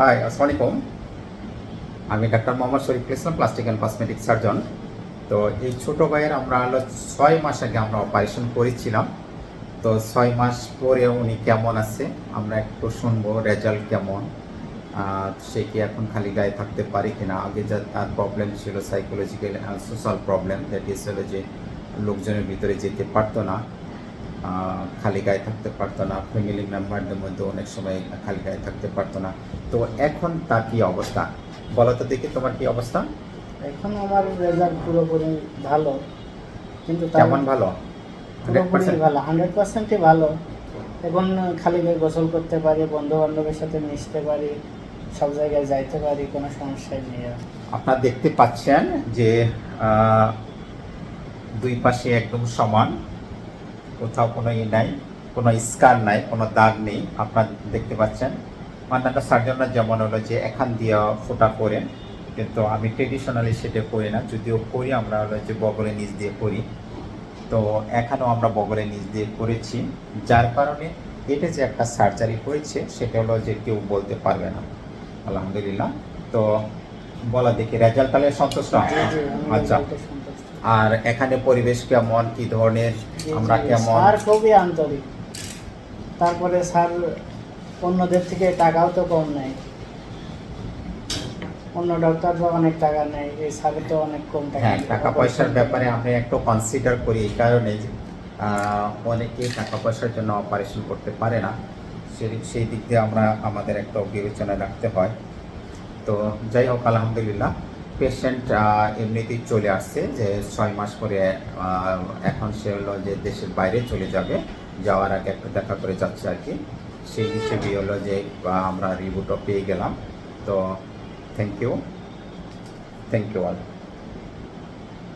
High আসসালামু আলাইকুম আমি doctor Mohammad Shariful Islam plastic and cosmetic surgeon তো এই ছোট ভাইয়ের আমরা হলো ছয় মাস আগে আমরা অপারেশন করেছিলাম। তো ছয় মাস পরে উনি কেমন আছে? আমরা একটু শুনব রেজাল্ট কেমন। সে কি এখন খালি গায়ে থাকতে পারে কিনা? আগে যা তার প্রবলেম ছিল psychological social problem that is হলো যে লোকজনের ভিতরে যেতে পারতো না। খালি গায়ে থাকতে পারতো না ফ্যামিলি মেম্বারদের মধ্যে অনেক সময় খালি গায়ে থাকতে পারতো না। তো এখন তার কি অবস্থা? বলো তো দেখি তোমার কি অবস্থা। এখন আমার রেজাল্ট পুরোপুরি ভালো কিন্তু কেমন ভালো? পুরোপুরি ভালো হান্ড্রেড পার্সেন্টই ভালো। এখন খালি গায়ে গোসল করতে পারি বন্ধু বান্ধবের সাথে মিশতে পারি সব জায়গায় যাইতে পারি কোনো সমস্যাই নেই। আপনারা দেখতে পাচ্ছেন যে দুই পাশে একদম সমান। কোথাও কোনো ই নাই কোনো স্কার নাই কোনো দাগ নেই আপনার দেখতে পাচ্ছেন। অন্যান্য সার্জনরা যেমন হলো যে এখান দিয়ে ফোটা করেন কিন্তু আমি ট্রেডিশনালি সেটা করি না যদিও করি আমরা হলো যে বগলে নিচ দিয়ে করি তো এখানেও আমরা বগলে নিচ দিয়ে করেছি যার কারণে এটা যে একটা সার্জারি হয়েছে সেটা হলো যে কেউ বলতে পারবে না। আলহামদুলিল্লাহ। তো বলা দেখি রেজাল্ট তাহলে সন্তুষ্ট? আচ্ছা। আর এখানে পরিবেশ কেমন? কি ধরনের? আমরা কেমন? স্যার খুবই আন্তরিক তারপরে স্যার অন্যদের থেকে টাকাও তো কম নেয়। অন্য ডক্টর তো অনেক টাকা নেয় এই স্যারের তো অনেক কম টাকা হ্যাঁ টাকা পয়সার ব্যাপারে আমরা একটু কনসিডার করি এই কারণে অনেকেই টাকা পয়সার জন্য অপারেশন করতে পারে না। সেই সেই দিক দিয়ে আমরা আমাদের একটা বিবেচনায় রাখতে হয়। তো যাই হোক আলহামদুলিল্লাহ। পেশেন্ট এমনিতেই চলে আসছে যে ছয় মাস পরে এখন সে হলো যে দেশের বাইরে চলে যাবে। যাওয়ার আগে একটু দেখা করে যাচ্ছে আর কি। সেই হিসেবেই হলো যে আমরা রিভিউটা পেয়ে গেলাম। তো thank you thank you all